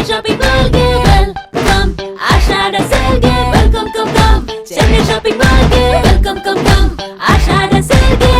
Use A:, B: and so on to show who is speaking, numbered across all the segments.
A: Chennai shopping mall ke welcome. Ashada Selge, welcome, come, come. Chennai shopping mall ke welcome, come, come. Ashada Selge.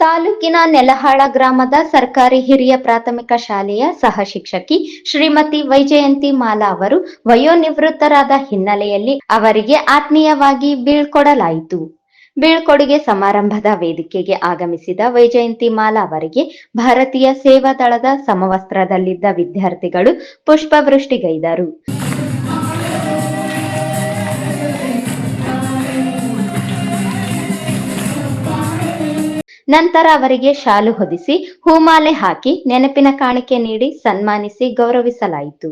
B: ತಾಲೂಕಿನ ನೆಲಹಾಳ ಗ್ರಾಮದ ಸರ್ಕಾರಿ ಹಿರಿಯ ಪ್ರಾಥಮಿಕ ಶಾಲೆಯ ಸಹ ಶಿಕ್ಷಕಿ ಶ್ರೀಮತಿ ವೈಜಯಂತಿ ಮಾಲಾ ಅವರು ವಯೋನಿವೃತ್ತರಾದ ಹಿನ್ನೆಲೆಯಲ್ಲಿ ಅವರಿಗೆ ಆತ್ಮೀಯವಾಗಿ ಬೀಳ್ಕೊಡಲಾಯಿತು. ಬೀಳ್ಕೊಡುಗೆ ಸಮಾರಂಭದ ವೇದಿಕೆಗೆ ಆಗಮಿಸಿದ ವೈಜಯಂತಿ ಮಾಲಾ ಅವರಿಗೆ ಭಾರತೀಯ ಸೇವಾ ದಳದ ಸಮವಸ್ತ್ರದಲ್ಲಿದ್ದ ವಿದ್ಯಾರ್ಥಿಗಳು ಪುಷ್ಪವೃಷ್ಟಿಗೈದರು. ನಂತರ ಅವರಿಗೆ ಶಾಲು ಹೊದಿಸಿ ಹೂಮಾಲೆ ಹಾಕಿ ನೆನಪಿನ ಕಾಣಿಕೆ ನೀಡಿ ಸನ್ಮಾನಿಸಿ ಗೌರವಿಸಲಾಯಿತು.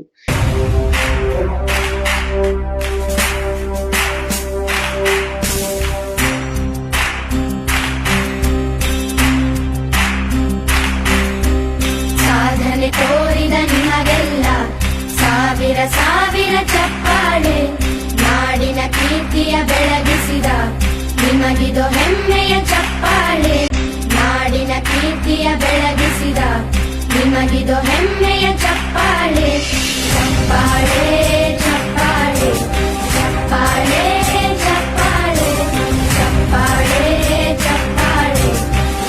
C: ಕೀರ್ತಿಯ ಬೆಳಗಿಸಿದ ನಿಮಗಿದು ಹೆಮ್ಮೆಯ ಚಪ್ಪಾಳೆ ಚಪ್ಪಾಳೆ ಚಪ್ಪಾಳೆ ಚಪ್ಪಾಳೆ ಚಪ್ಪಾಳೆ ಚಪ್ಪಾಳೆ ಚಪ್ಪಾಳೆ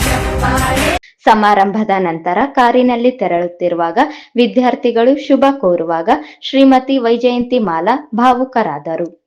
C: ಚಪ್ಪಾಳೆ.
B: ಸಮಾರಂಭದ ನಂತರ ಕಾರಿನಲ್ಲಿ ತೆರಳುತ್ತಿರುವಾಗ ವಿದ್ಯಾರ್ಥಿಗಳು ಶುಭ ಕೋರುವಾಗ ಶ್ರೀಮತಿ ವೈಜಯಂತಿ ಮಾಲಾ ಭಾವುಕರಾದರು.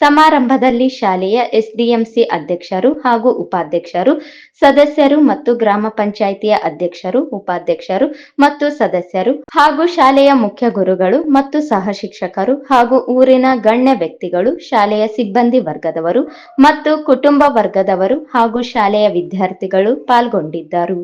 B: ಸಮಾರಂಭದಲ್ಲಿ ಶಾಲೆಯ ಎಸ್ಡಿಎಂಸಿ ಅಧ್ಯಕ್ಷರು ಹಾಗೂ ಉಪಾಧ್ಯಕ್ಷರು, ಸದಸ್ಯರು ಮತ್ತು ಗ್ರಾಮ ಪಂಚಾಯಿತಿಯ ಅಧ್ಯಕ್ಷರು, ಉಪಾಧ್ಯಕ್ಷರು ಮತ್ತು ಸದಸ್ಯರು ಹಾಗೂ ಶಾಲೆಯ ಮುಖ್ಯ ಗುರುಗಳು ಮತ್ತು ಸಹ ಶಿಕ್ಷಕರು ಹಾಗೂ ಊರಿನ ಗಣ್ಯ ವ್ಯಕ್ತಿಗಳು, ಶಾಲೆಯ ಸಿಬ್ಬಂದಿ ವರ್ಗದವರು ಮತ್ತು ಕುಟುಂಬ ವರ್ಗದವರು ಹಾಗೂ ಶಾಲೆಯ ವಿದ್ಯಾರ್ಥಿಗಳು ಪಾಲ್ಗೊಂಡಿದ್ದರು.